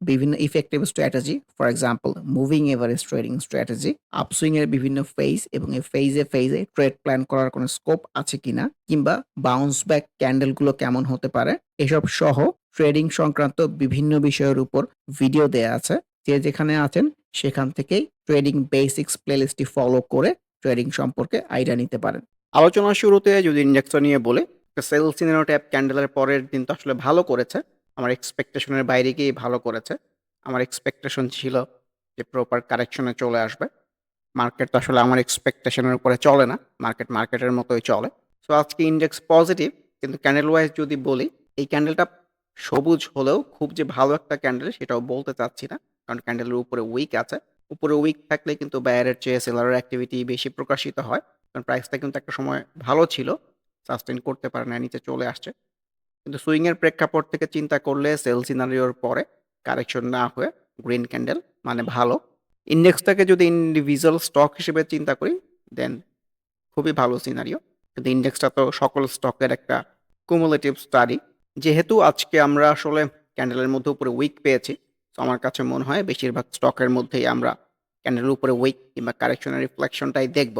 বিভিন্ন effective strategy, for example moving average trading strategy, upswing এর বিভিন্ন ফেজ এবং এই ফেজে, ফেজে ট্রেড প্ল্যান করার কোনো স্কোপ আছে কিনা কিংবা বাউন্স ব্যাক ক্যান্ডেলগুলো কেমন হতে পারে, এসব সহ ট্রেডিং সংক্রান্ত বিভিন্ন বিষয়ের উপর ভিডিও দেয়া আছে। যে যেখানে আছেন সেখান থেকেই ট্রেডিং বেসিক্স প্লেলিস্টটি ফলো করে ট্রেডিং সম্পর্কে আইডিয়া নিতে পারেন। আলোচনার শুরুতে যদি ইন্ডেক্সটা নিয়ে বলে সেল ট্যাপ ক্যান্ডেলের পরের দিন তো আসলে ভালো করেছে। আমার এক্সপেকটেশন এর বাইরে গিয়েই ভালো করেছে। আমার এক্সপেকটেশন ছিল যে প্রপার কারেকশনে চলে আসবে। মার্কেট তো আসলে আমার এক্সপেকটেশন এর উপরে চলে না। মার্কেট মার্কেটের মতোই চলে। সো আজকে ইন্ডেক্স পজিটিভ কিন্তু ক্যান্ডেল ওয়াইজ যদি বলি, এই ক্যান্ডেলটা সবুজ হলেও খুব যে ভালো একটা ক্যান্ডেল সেটাও বলতে চাচ্ছি না। কারণ ক্যান্ডেলের উপরে উইক আছে। উপরে উইক থাকলে কিন্তু বায়ারের চেয়ে সেলারের অ্যাক্টিভিটি বেশি প্রকাশিত হয়। কারণ প্রাইসটা কিন্তু একটা সময় ভালো ছিল। সাস্টেইন করতে পারে না, নিচে চলে আসছে। কিন্তু সুইং এর প্রেক্ষাপট থেকে চিন্তা করলে সেল সিনারিওর পরে কারেকশন না হয়ে গ্রিন ক্যান্ডেল মানে ভালো। ইন্ডেক্সটাকে যদি ইন্ডিভিজুয়াল স্টক হিসেবে চিন্তা করি দেন খুবই ভালো সিনারিও। কিন্তু ইন্ডেক্সটা তো সকল স্টকের একটা কুমুলেটিভ স্টাডি। যেহেতু আজকে আমরা আসলে ক্যান্ডেলের মধ্যে উপরে উইক পেয়েছি। তো আমার কাছে মনে হয় বেশিরভাগ স্টকের মধ্যেই আমরা ক্যান্ডেলের উপরে উইক কিংবা কারেকশনের রিফ্লেকশনটাই দেখব।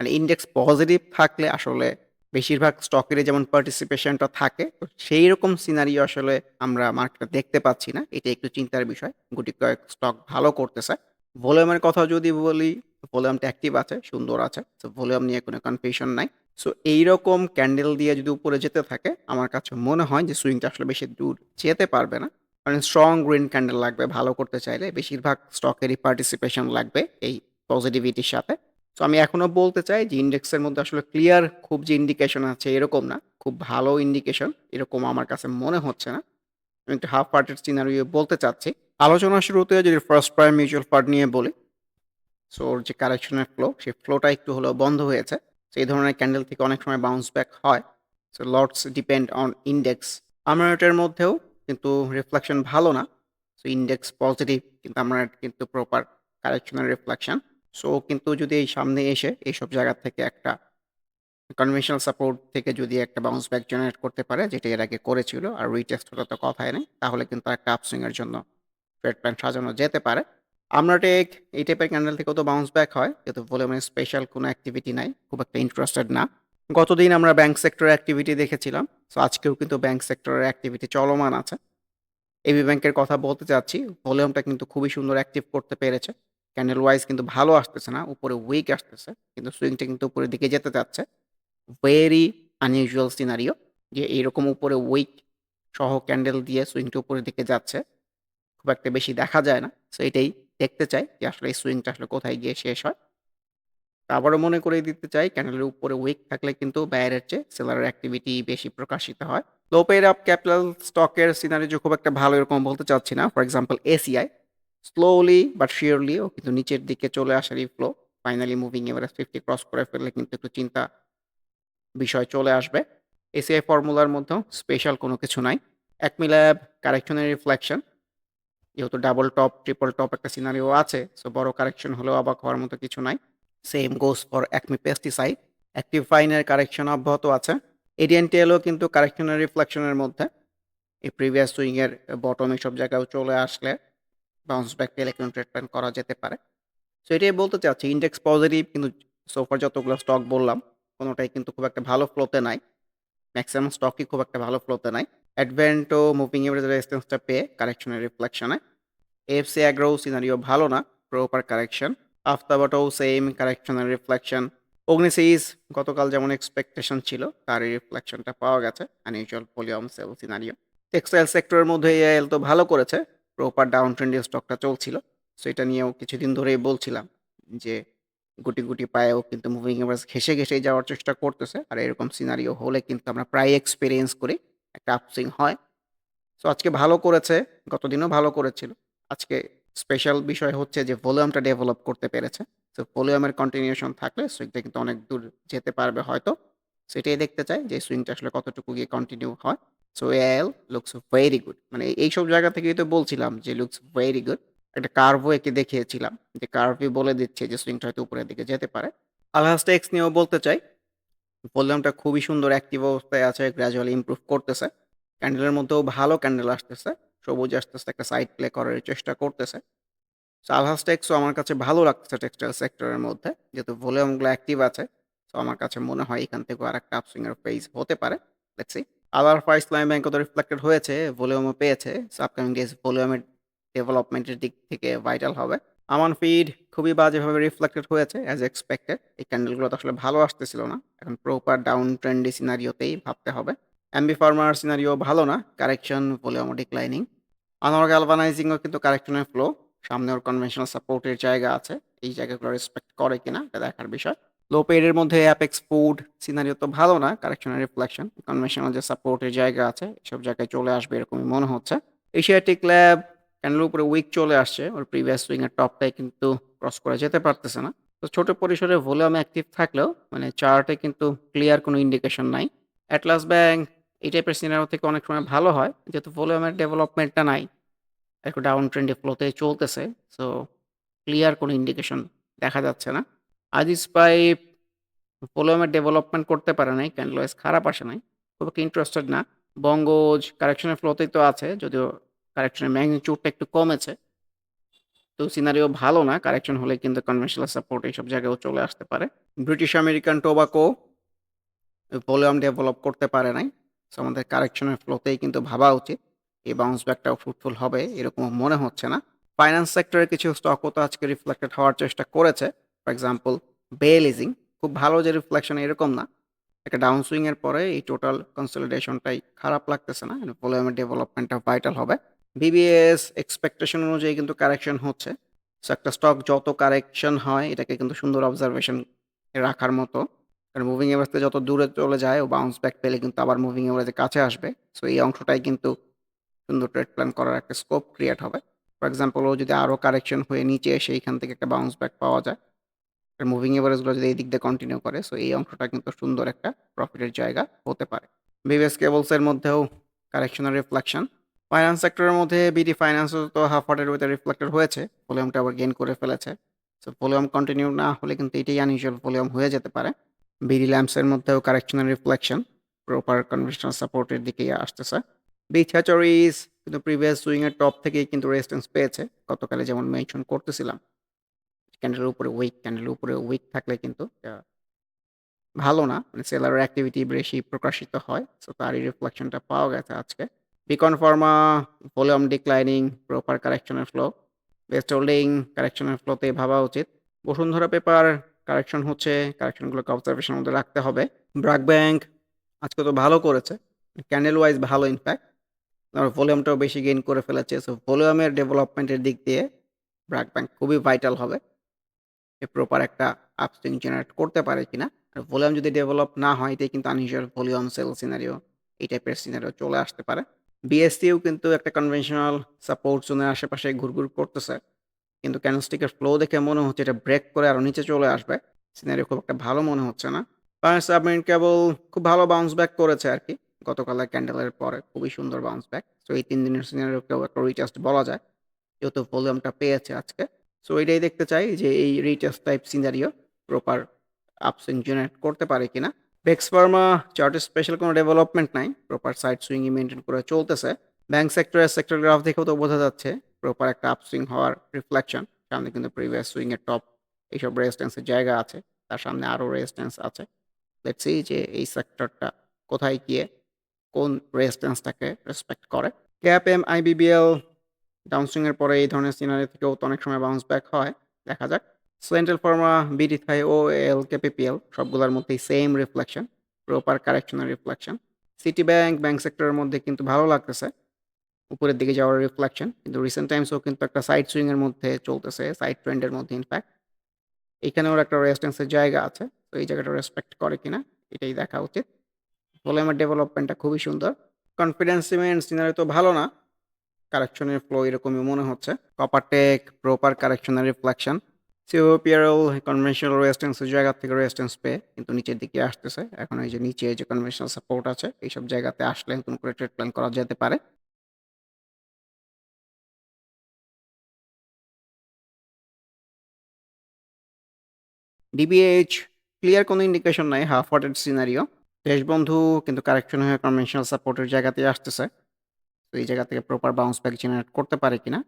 মানে ইন্ডেক্স পজিটিভ থাকলে আসলে বেশিরভাগ স্টকেরই যেমন পার্টিসিপেশনটা থাকে, তো সেইরকম সিনারিও আসলে আমরা মার্কেটে দেখতে পাচ্ছি না। এটা একটু চিন্তার বিষয়। গুটি কয়েক স্টক ভালো করতেছে। ভলিউমের কথা যদি বলি, ভলিউমটা অ্যাক্টিভ আছে, সুন্দর আছে। সো ভলিউম নিয়ে কোনো কনফিউশন নাই। সো এইরকম ক্যান্ডেল দিয়ে যদি উপরে যেতে থাকে, আমার কাছে মনে হয় যে সুইংটা আসলে বেশি দূর যেতে পারবে না। কারণ স্ট্রং গ্রিন ক্যান্ডেল লাগবে ভালো করতে চাইলে। বেশিরভাগ স্টকেরই পার্টিসিপেশন লাগবে এই পজিটিভিটির সাথে। সো আমি এখনও বলতে চাই যে ইন্ডেক্সের মধ্যে আসলে ক্লিয়ার খুব যে ইন্ডিকেশন আছে এরকম না। খুব ভালো ইন্ডিকেশন এরকম আমার কাছে মনে হচ্ছে না। আমি একটু হাফ হার্টেড সিনারিও বলতে চাচ্ছি। আলোচনার শুরুতে যদি ফার্স্ট প্রাইম মিউচুয়াল ফান্ড নিয়ে বলি, সো ওর যে কারেকশনের ফ্লো, সেই ফ্লোটা একটু হলেও বন্ধ হয়েছে। সো এই ধরনের ক্যান্ডেল থেকে অনেক সময় বাউন্স ব্যাক হয়। So lots depend on index. আমানতের মধ্যেও কিন্তু রিফ্লেকশন ভালো না। সো ইন্ডেক্স পজিটিভ কিন্তু আমার কিন্তু প্রপার কারেকশনের রিফ্লেকশন। সো কিন্তু যদি এই সামনে এসে এইসব জায়গা থেকে একটা কনভেনশনাল সাপোর্ট থেকে যদি একটা বাউন্স ব্যাক জেনারেট করতে পারে, যেটা এর আগে করেছিল আর রিটেস্ট হলে তো কথাই নেই। তাহলে কিন্তু একটা আপসুইং এর জন্য ট্রেড প্ল্যান সাজানো যেতে পারে। আমরা টেক এই টাইপের ক্যান্ডেল থেকেও তো বাউন্স ব্যাক হয়। কিন্তু ভলিউমের স্পেশাল কোনো অ্যাক্টিভিটি নাই। খুব একটা ইন্টারেস্টেড না। গতদিন আমরা ব্যাংক সেক্টরের অ্যাক্টিভিটি দেখেছিলাম। সো আজকেও কিন্তু ব্যাংক সেক্টরের অ্যাক্টিভিটি চলমান আছে। এবি ব্যাংকের কথা বলতে চাচ্ছি। ভলিউমটা কিন্তু খুবই সুন্দর অ্যাক্টিভ করতে পেরেছে। ক্যান্ডেল ওয়াইজ কিন্তু ভালো আসতেছে না। উপরে উইক আসতেছে। কিন্তু সুইংটা কিন্তু উপরের দিকে যেতে চাচ্ছে। ভেরি আনইউজুয়াল সিনারিও যে এইরকম উপরে উইক সহ ক্যান্ডেল দিয়ে সুইংটা উপরের দিকে যাচ্ছে। খুব একটা বেশি দেখা যায় না। সো এটাই দেখতে চাই যে আসলে এই সুইংটা আসলে কোথায় গিয়ে শেষ হয়। আবারও মনে করিয়ে দিতে চাই ক্যান্ডেলের উপরে উইক থাকলে কিন্তু বায়ারের চেয়ে সেলারের অ্যাক্টিভিটি বেশি প্রকাশিত হয়। লো পেইড আপ ক্যাপিটাল স্টকের সিনারিও খুব একটা ভালো এরকম বলতে চাচ্ছি না। For example ACI slowly but surely ও কিন্তু নিচের দিকে চলে আসারই flow. Finally moving average 50 cross করে ফেললে কিন্তু একটু চিন্তা বিষয় চলে আসবে। এসিআই ফর্মুলার মধ্যেও স্পেশাল কোনো কিছু নাই। অ্যাকমি ল্যাব কারেকশনের রিফ্লেকশন। যেহেতু ডাবল টপ, ট্রিপল টপ একটা সিনারিও আছে। সো বড় কারেকশন হলেও অবাক হওয়ার মতো কিছু নাই। Same goes for Acme pesticide. Active ফাইনের correction অব্যাহত আছে। এডিএনটিএলও কিন্তু কারেকশনের রিফ্লেকশনের মধ্যে। এই প্রিভিয়াস সুইংয়ের বটম এসব জায়গায়ও চলে আসলে বাউন্স ব্যাক পেলে কিন্তু ট্রেড প্ল্যান করা যেতে পারে। সো এটাই বলতে চাচ্ছি ইন্ডেক্স পজিটিভ কিন্তু সো ফার যতগুলো স্টক বললাম, কোনটাই কিন্তু খুব একটা ভালো ফ্লোতে নাই। ম্যাক্সিমাম স্টকই খুব একটা ভালো ফ্লোতে নাই। অ্যাডভেন্টো মুভিং এভারেজ রেজিস্ট্যান্সটা পেয়ে কারেকশনের রিফ্লেকশনে এফসি অ্যাগ্রো সিনারিও ভালো না প্রপার কারেকশন আফতাবাটাও সেম কারেকশনের রিফ্লেকশন অগ্নিসিস গতকাল যেমন এক্সপেকটেশন ছিল, তারই রিফ্লেকশনটা পাওয়া গেছে unusual volume sell scenario textile সেক্টরের মধ্যে এআইএল তো ভালো করেছে প্রপার ডাউন ট্রেন্ডি স্টকটা চলছিল। সো এটা নিয়েও কিছুদিন ধরেই বলছিলাম যে, গুটি গুটি পায়েও কিন্তু মুভিং এভারেজ ঘেসে ঘেসে যাওয়ার চেষ্টা করতেছে। আর এরকম সিনারিও হলে কিন্তু আমরা প্রায় এক্সপিরিয়েন্স করি, একটা আপসিং হয়। সো আজকে ভালো করেছে, গতদিনও ভালো করেছিল। আজকে স্পেশাল বিষয় হচ্ছে যে ভলিউমটা ডেভেলপ করতে পেরেছে। সো ভলিউমের কন্টিনিউশন থাকলে সুইংটা কিন্তু অনেক দূর যেতে পারবে হয়তো। সেটাই দেখতে চাই যে সুইংটা আসলে কতটুকু গিয়ে কন্টিনিউ হয়। So L looks very good মানে এইসব জায়গা থেকেই তো বলছিলাম যে লুকস ভেরি গুড একটা কার্ভও একে দেখিয়েছিলাম। যে কার্ভই বলে দিচ্ছে যে সুইংটা হয়তো উপরের দিকে যেতে পারে। আলহাসটা এক্স নিয়েও বলতে চাই। ভলিউমটা খুবই সুন্দর অ্যাক্টিভ অবস্থায় আছে গ্র্যাজুয়ালি ইমপ্রুভ করতেছে। ক্যান্ডেলের মধ্যেও ভালো ক্যান্ডেল আসতেছে। সবুজ আসতেছে, একটা সাইড প্লে করার চেষ্টা করতেছে। সো আলহাস টেক্সও আমার কাছে ভালো লাগতেছে টেক্সটাইল সেক্টরের মধ্যে। যেহেতু ভলিউমগুলো অ্যাক্টিভ আছে সো আমার কাছে মনে হয় এখান থেকে আর একটা আপসুইংয়ের ফেজ হতে পারে। দেখছি আবার ফা ইসলামী ব্যাংকও তো রিফ্লেক্টেড হয়েছে ভলিউমও পেয়েছে আপকামিং ডেজ ভলিউমের ডেভেলপমেন্টের দিক থেকে ভাইটাল হবে। আমান ফিড খুবই বাজেভাবে রিফ্লেক্টেড হয়েছে অ্যাজ এক্সপেক্টেড এই ক্যান্ডেলগুলো তো আসলে ভালো আসতেছিল না। এখন প্রপার ডাউন ট্রেন্ডি সিনারিওতেই ভাবতে হবে। এমবি ফার্মার সিনারিও ভালো না কারেকশন ভলিউম ডিক্লাইনিং আনোয়ার গ্যালভানাইজিংও কিন্তু কারেকশনের ফ্লো সামনে ওর কনভেনশনাল সাপোর্টের জায়গা আছে। এই জায়গাগুলো রেসপেক্ট করে কিনা, এটা দেখার বিষয়। লো পেডের মধ্যে অ্যাপেক্স ফুড সিনারিও তো ভালো না কারেকশনের রিফ্লেকশন কনভেনশনাল যে সাপোর্টের জায়গা আছে, এসব জায়গায় চলে আসবে এরকমই মনে হচ্ছে। এশিয়াটিক ল্যাব ক্যান্ডেলের উপরে উইক চলে আসছে, ওর প্রিভিয়াস সুইং এর টপটাই কিন্তু ক্রস করে যেতে পারতেছে না। তো ছোট পরিসরে ভলিউম অ্যাক্টিভ থাকলেও মানে চার্টে কিন্তু ক্লিয়ার কোনো ইন্ডিকেশন নাই। অ্যাটলাস ব্যাংক এই টাইপের সিনারিও থেকে অনেক সময় ভালো হয়, যেহেতু ভলিউমের ডেভেলপমেন্টটা নাই, একটু ডাউন ট্রেন্ডে ফ্লোতে চলতেছে সো ক্লিয়ার কোনো ইন্ডিকেশন দেখা যাচ্ছে না। আজিজ পাইপ ভলিউমের ডেভেলপমেন্ট করতে পারে নাই ক্যান্ডেলওয়াইজ খারাপ আসে নাই। খুব একটা ইন্টারেস্টেড না। বঙ্গজ কারেকশনের ফ্লোতেই তো আছে, যদিও কারেকশনের ম্যাগনিচিউডটা একটু কমেছে। তো সিনারিও ভালো না কারেকশন হলে কিন্তু কনভেনশনাল সাপোর্ট এইসব জায়গায়ও চলে আসতে পারে। British American tobacco volume develop করতে পারে নাই। সো আমাদের কারেকশনের ফ্লোতেই কিন্তু ভাবা উচিত। এই বাউন্স ব্যাকটাও ফ্রুটফুল হবে এরকম মনে হচ্ছে না। ফাইন্যান্স সেক্টরের কিছু স্টকও তো আজকে রিফ্লেক্টেড হওয়ার চেষ্টা করেছে। ফর এক্সাম্পল বেলিজিং খুব ভালো যে রিফ্লেকশন এরকম না। একটা ডাউন সুইং এর পরে এই টোটাল কনসলিডেশনটাই খারাপ লাগতেছে না ভলিউমের ডেভেলপমেন্টটা ভাইটাল হবে। বিবিএস এক্সপেকটেশন অনুযায়ী কিন্তু কারেকশন হচ্ছে। সো একটা স্টক যত কারেকশন হয়, এটাকে কিন্তু সুন্দর অবজারভেশন রাখার মতো। কারণ মুভিং এভারেজে যত দূরে চলে যায়, ও বাউন্স ব্যাক পেলে কিন্তু আবার মুভিং এভারেজের কাছে আসবে। সো এই অংশটাই কিন্তু সুন্দর ট্রেড প্ল্যান করার একটা স্কোপ ক্রিয়েট হবে। ফর এক্সাম্পল ও যদি আরও কারেকশন হয়ে নিচে এসে এইখান থেকে একটা বাউন্স ব্যাক পাওয়া যায় আর মুভিং এভারেজগুলো যদি এই দিক দিয়ে কন্টিনিউ করে সো এই অংশটা কিন্তু সুন্দর একটা প্রফিটের জায়গা হতে পারে। বিবিএস কেবলসের মধ্যেও কারেকশনের রিফ্লেকশন ফাইন্যান্স সেক্টরের মধ্যে বিডি ফাইন্যান্সও তো হাফ হার্টের ভিতরে রিফ্লেক্টেড হয়েছে ভলিউমটা আবার গেইন করে ফেলেছে। সো ভলিউম কন্টিনিউ না হলে কিন্তু এটাই আনইউজুয়াল ভলিউম হয়ে যেতে পারে। বিডি ল্যাম্পসের মধ্যেও কারেকশনের রিফ্লেকশন প্রপার কনভেনশনাল সাপোর্টের দিকেই আসতেছে। বিচ হ্যাচারিজ কিন্তু প্রিভিয়াস সুইংয়ের টপ থেকেই কিন্তু রেজিস্ট্যান্স পেয়েছে, গতকালে যেমন মেনশন করতেছিলাম। ক্যান্ডেলের উপরে উইক ক্যান্ডেলের উপরে উইক থাকলে কিন্তু ভালো না। মানে সেলারের অ্যাক্টিভিটি বেশি প্রকাশিত হয় সো তারই রিফ্লেকশনটা পাওয়া গেছে আজকে। Beacon pharma volume declining proper কারেকশনের flow best holding কারেকশনের ফ্লোতে ভাবা উচিত। বসুন্ধরা পেপার কারেকশন হচ্ছে কারেকশনগুলোকে অবজারভেশনের মধ্যে রাখতে হবে। ব্রাক ব্যাংক আজকে তো ভালো করেছে। ক্যান্ডেল ওয়াইজ ভালো ইনফ্যাক্ট আর ভলিউমটাও বেশি গেইন করে ফেলেছে সো ভলিউমের ডেভেলপমেন্টের দিক দিয়ে ব্রাক ব্যাংক খুবই ভাইটাল হবে। প্রপার একটা আপস্টিং জেনারেট করতে পারে কিনা। আর ভলিউম যদি ডেভেলপ না হয়, এটাই কিন্তু আনইউজুয়াল ভলিউম সেল সিনারিও এই টাইপের সিনারিও চলে আসতে পারে। বিএসসিও কিন্তু একটা কনভেনশনাল সাপোর্ট জোনের আশেপাশে ঘুরঘুর করতেছে। কিন্তু ক্যানস্টিকের ফ্লো দেখে মনে হচ্ছে এটা ব্রেক করে আরও নিচে চলে আসবে। সিনারিও খুব একটা ভালো মনে হচ্ছে না। পাওয়ার সাবমেরিন কেবল খুব ভালো বাউন্স ব্যাক করেছে আর কি। গতকালের ক্যান্ডেলের পরে খুবই সুন্দর বাউন্স ব্যাক সো এই তিন দিনের সিনারিওকেও একটা রিচার্জ বলা যায়। যেহেতু ভলিউমটা পেয়েছে আজকে। সো এটাই দেখতে চাই যে এই recharge type scenario proper upswing generate করতে পারে কিনা। বেক্স ফার্মা চার্টে স্পেশাল কোনো ডেভেলপমেন্ট নাই। প্রপার সাইড সুইংই মেনটেন করে চলতেছে। ব্যাংক সেক্টরের সেক্টর গ্রাফ দেখেও তো বোঝা যাচ্ছে প্রপার একটা আপসুইং হওয়ার রিফ্লেকশন সামনে কিন্তু প্রিভিয়াস সুইংয়ের টপ এইসব রেজিস্ট্যান্সের জায়গা আছে। তার সামনে আরও রেজিস্ট্যান্স আছে। দেখছি যে এই সেক্টরটা কোথায় গিয়ে কোন রেজিস্ট্যান্সটাকে রেসপেক্ট করে। ক্যাপ এম আইবিবিএল ডাউনসুইং এর পরে এই ধরনের সিনারি থেকেও তো অনেক সময় বাউন্স ব্যাক হয়। দেখা যাক। Central pharma, BD Thai, OL, KPPL সবগুলোর মধ্যেই সেম রিফ্লেকশন, প্রপার কারেকশন এর রিফ্লেকশন। সিটি ব্যাংক, ব্যাংক সেক্টরের মধ্যে কিন্তু ভালো লাগতেছে। উপরের দিকে যাওয়ার রিফ্লেকশন। কিন্তু রিসেন্ট টাইমসেও কিন্তু একটা সাইড সুইং এর মধ্যে চলতেছে, সাইড ট্রেন্ড এর মধ্যে ইনফ্যাক্ট। এখানেও একটা রেজিস্ট্যান্স এর জায়গা আছে। তো এই জায়গাটা রেসপেক্ট করে কিনা এটাই দেখা উচিত। ভলিউমের ডেভেলপমেন্টটা খুবই সুন্দর। কনফিডেন্স সিমেন্ট সিনারি তো ভালো না। কারেকশনের ফ্লো এরকমই মনে হচ্ছে। কপারটেক, প্রপার কারেকশন এর রিফ্লেকশন। সিওপিআরএল কনভেনশনাল রেজিস্ট্যান্স এর জায়গা থেকে রেজিস্ট্যান্স পেয়ে কিন্তু নিচের দিকে আসতেছে। এখন এই যে নিচে যে কনভেনশনাল সাপোর্ট আছে এইসব জায়গাতে আসলে নতুন করে ট্রেড প্ল্যান করা যেতে পারে। ডিবিএইচ ক্লিয়ার কোনো ইন্ডিকেশন নাই হাফ ওয়াটেড সিনারিও। দেশবন্ধু কিন্তু কারেকশন হয়ে কনভেনশনাল সাপোর্টের জায়গাতেই আসতেছে। তো এই জায়গা থেকে প্রপার বাউন্স ব্যাক জেনারেট করতে পারে কিনা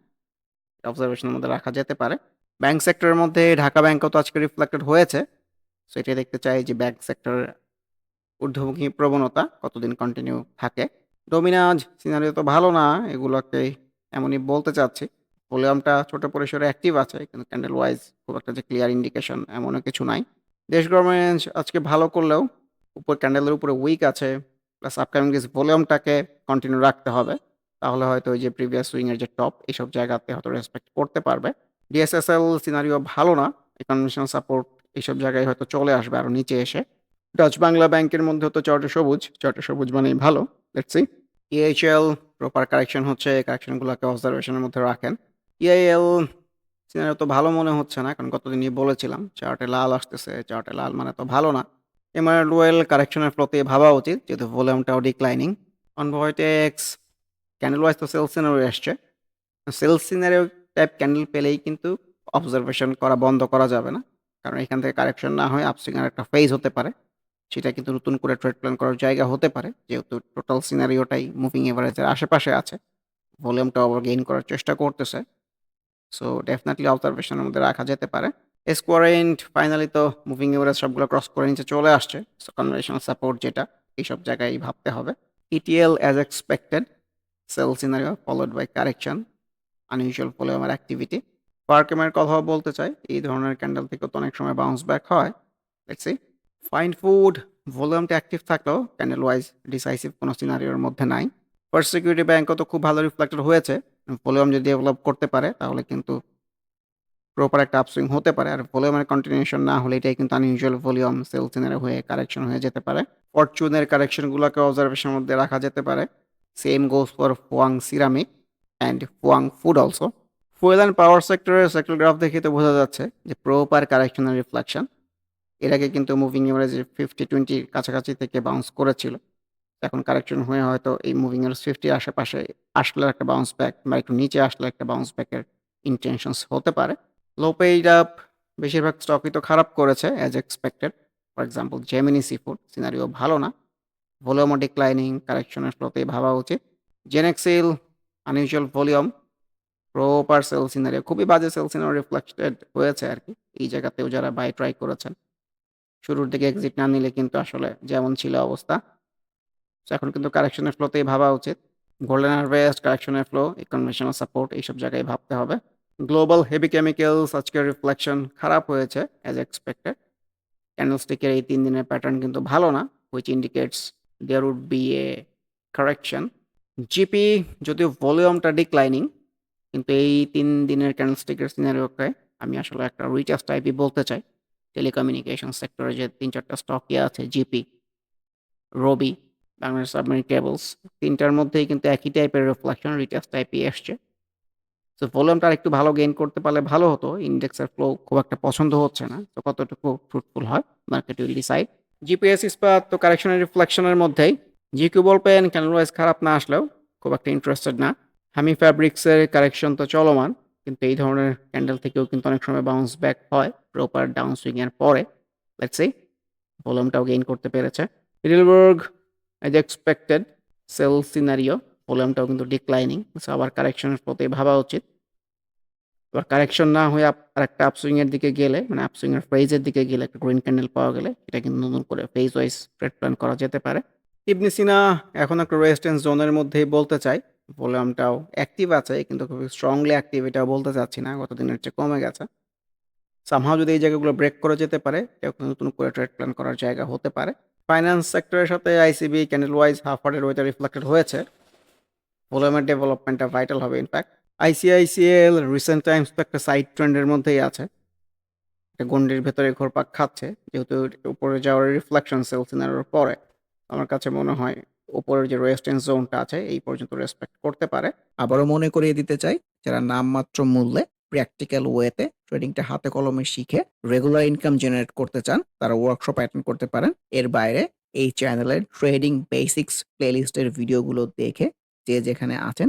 অবজারভেশনের মধ্যে রাখা যেতে পারে। ব্যাংক সেক্টরের মধ্যে ঢাকা ব্যাংকও তো আজকে রিফ্লেক্টেড হয়েছে। সো এটাই দেখতে চাই যে ব্যাংক সেক্টরের ঊর্ধ্বমুখী প্রবণতা কতদিন কন্টিনিউ থাকে। ডোমিনাজ সিনারিও তো ভালো না, এগুলোকে এমনই বলতে চাচ্ছি। ভলিউমটা ছোট পরিসরে অ্যাক্টিভ আছে, কিন্তু ক্যান্ডেল ওয়াইজ খুব একটা যে ক্লিয়ার ইন্ডিকেশন এমনও কিছু নাই। দেশ গভর্নমেন্ট আজকে ভালো করলেও উপর ক্যান্ডেলের উপরে উইক আছে। প্লাস আপকামিং ভলিউমটাকে কন্টিনিউ রাখতে হবে। তাহলে হয়তো ওই যে প্রিভিয়াস সুইং এর যে টপ এইসব জায়গাতে হয়তো রেসপেক্ট করতে পারবে। ডিএসএসএল সিনারিও ভালো না। এই কনভেনশনাল সাপোর্ট এইসব জায়গায় হয়তো চলে আসবে আরও নিচে এসে। ডাচ বাংলা ব্যাংকের মধ্যে তো চার্টে সবুজ। চার্টে সবুজ মানেই ভালো। সি। ইএইচএল প্রপার কারেকশন হচ্ছে। কারেকশনগুলোকে অবজারভেশনের মধ্যে রাখেন। ইআইএল সিনারিও তো ভালো মনে হচ্ছে না। কারণ গতদিনই বলেছিলাম চার্টে লাল আসতেছে। চার্টে লাল মানে তো ভালো না। এমারাল্ড ওয়েল কারেকশনের ফ্লোতে ভাবা উচিত, যেহেতু ভলিউমটাও ডিক্লাইনিং। অনভয়েটেক্স ক্যান্ডেল ওয়াইজ তো সেল সিনারিও এসছে। সেল সিনারিও টাইপ ক্যান্ডেল পেলেই কিন্তু অবজারভেশন করা বন্ধ করা যাবে না। কারণ এখান থেকে কারেকশন না হয় আপসুইং এর একটা ফেজ হতে পারে। সেটা কিন্তু নতুন করে ট্রেড প্ল্যান করার জায়গা হতে পারে। যেহেতু টোটাল সিনারিওটাই মুভিং এভারেজের আশেপাশে আছে। ভলিউমটা ওভার গেইন করার চেষ্টা করতেছে। সো ডেফিনিটলি অবজারভেশনের মধ্যে রাখা যেতে পারে। এসকোয়ারেন্ট ফাইনালি তো মুভিং এভারেজ সবগুলো ক্রস করে নিচে চলে আসছে। সো সাপোর্ট যেটা, এইসব জায়গায় ভাবতে হবে। ETL as expected sell scenario followed by correction unusual ভলিউমের অ্যাক্টিভিটি। পারকেমের কথাও বলতে চাই। এই ধরনের ক্যান্ডেল থেকেও তো অনেক সময় বাউন্স ব্যাক হয়। সি। ফাইন ফুড ভলিউমটা অ্যাক্টিভ থাকলেও ক্যান্ডেল ওয়াইজ ডিসাইসিভ কোনো সিনারিওর মধ্যে নাই। ফার্স্ট সিকিউরিটি ব্যাংকও তো খুব ভালো রিফ্লেক্টেড হয়েছে। ভলিউম যদি ডেভেলপ করতে পারে, তাহলে কিন্তু প্রপার একটা আপসুইং হতে পারে। আর ভলিউমের কন্টিনিউশন না হলে এটাই কিন্তু আনইউজুয়াল ভলিউম সেল সিনারি হয়ে কারেকশন হয়ে যেতে পারে। ফরচুনের কারেকশনগুলোকে অবজারভেশনের মধ্যে রাখা যেতে পারে। Same goes for Fuwang ceramic and Fuwang food also. Fuel and power সেক্টরের সেক্টর গ্রাফ দেখে তো বোঝা যাচ্ছে যে প্রপার কারেকশনের রিফ্লেকশন। এর আগে কিন্তু মুভিং এভারেজে 50-20 কাছাকাছি থেকে বাউন্স করেছিল। এখন কারেকশন হয়ে হয়তো এই মুভিং এভারেজ 50 র আশেপাশে আসলে একটা বাউন্স ব্যাক বা একটু নিচে আসলে একটা বাউন্স ব্যাকের ইনটেনশনস হতে পারে। লো পেইড আপ বেশিরভাগ স্টকই তো খারাপ করেছে as expected. For example Gemini seafood scenario ভালো না। ভলিউমও ডিক্লাইনিং কারেকশনের ফ্লোতেই ভাবা উচিত। Genexil unusual volume proper sell scenario খুবই বাজে সেল সিনারিও রিফ্লেক্টেড হয়েছে আর কি এই জায়গাতেও যারা বাই ট্রাই করেছেন। শুরুর দিকে এক্সিট না নিলে কিন্তু আসলে যেমন ছিল অবস্থা। এখন কিন্তু কারেকশনের ফ্লোতেই ভাবা উচিত। গোল্ডেন হারভেস্ট কারেকশনের ফ্লো, এই কনভেনশনাল সাপোর্ট এইসব জায়গায় ভাবতে হবে। গ্লোবাল হেভি কেমিক্যালস আজকের রিফ্লেকশন খারাপ হয়েছে অ্যাজ এক্সপেক্টেড। ক্যান্ডেলস্টিকের এই তিন দিনের প্যাটার্ন কিন্তু ভালো না। Which indicates there would be a correction. GP যদিও ভলিউমটা ডিক্লাইনিং কিন্তু এই ৩ দিনের ক্যান্ডেলস্টিকের সিনারিওকে আমি আসলে একটা রিটেস্ট টাইপই বলতে চাই। টেলিকমিউনিকেশন সেক্টরে যে ৩-৪ টা স্টকই আছে জিপি, রবি, বাংলাদেশ সাবমেরিন কেবলস ৩ টার মধ্যেই কিন্তু একই টাইপের রিফ্লেকশন রিটেস্ট টাইপই এসছে। সো ভলিউমটা আরেকটু ভালো গেইন করতে পারলে ভালো হতো। ইন্ডেক্সের ফ্লো খুব একটা পছন্দ হচ্ছে না। তো কতটুকু ফ্রুটফুল হয় মার্কেট উইল ডিসাইড। জিপিএস ইস্পাত তো কারেকশনের রিফ্লেকশনের মধ্যেই। জিকিউ বলপেন ক্যান্ডেল ওয়াইজ খারাপ না আসলেও খুব একটা ইন্টারেস্টেড না। হামি ফ্যাব্রিক্সের কারেকশন তো চলমান। কিন্তু এই ধরনের ক্যান্ডেল থেকেও কিন্তু অনেক সময় বাউন্স ব্যাক হয় প্রপার ডাউন সুইং এর পরে। লেটস। ভলিউমটাও গেইন করতে পেরেছে। Heidelberg as expected sell scenario ভলিউমটাও কিন্তু ডিক্লাইনিং। আবার কারেকশনের ফ্লোতেই ভাবা উচিত। এবার কারেকশন না হয়ে আপ আরেকটা আপসুইং এর দিকে গেলে মানে আপসুইং এর ফেজ দিকে গেলে একটা গ্রিন ক্যান্ডেল পাওয়া গেলে এটা কিন্তু নতুন করে ফেজ ওয়াইজ ট্রেড প্ল্যান করা যেতে পারে। ইবনে সিনা এখন একটা রেজিস্ট্যান্স জোনের মধ্যেই বলতে চাই। ভলিউমটাও অ্যাক্টিভ আছে কিন্তু খুব স্ট্রংলি অ্যাক্টিভ এটাও বলতে চাচ্ছি না। গত দিনের চেয়ে কমে গেছে। সামহাও যদি এই জায়গাগুলো ব্রেক করে যেতে পারে, নতুন করে ট্রেড প্ল্যান করার জায়গা হতে পারে। ফাইন্যান্স সেক্টরের সাথে আইসিবি ক্যান্ডেল ওয়াইজ হাফ হার্টের ওয়েতে রিফ্লেক্টেড হয়েছে। ভলিউমের ডেভেলপমেন্টটা ভাইটাল হবে in fact. ICICL recent times তো একটা সাইড ট্রেন্ডের মধ্যেই আছে। এটা গণ্ডির ভেতরে ঘুরপাক খাচ্ছে। যেহেতু উপরে যাওয়ার রিফ্লেকশন সেল সিনারিওর পরে। আমার কাছে মনে হয় উপরের যে রেজিস্ট্যান্স জোনটা আছে, এই পর্যন্ত রেসপেক্ট করতে পারে। আবারও মনে করিয়ে দিতে চাই, যারা নামমাত্র মূল্যে প্র্যাকটিক্যাল ওয়েতে ট্রেডিংটা হাতে কলমে শিখে রেগুলার ইনকাম জেনারেট করতে চান, তারা ওয়ার্কশপ অ্যাটেন্ড করতে পারেন। এর বাইরে এই চ্যানেলের ট্রেডিং বেসিক্স প্লেলিস্টের ভিডিওগুলো দেখে যে যেখানে আছেন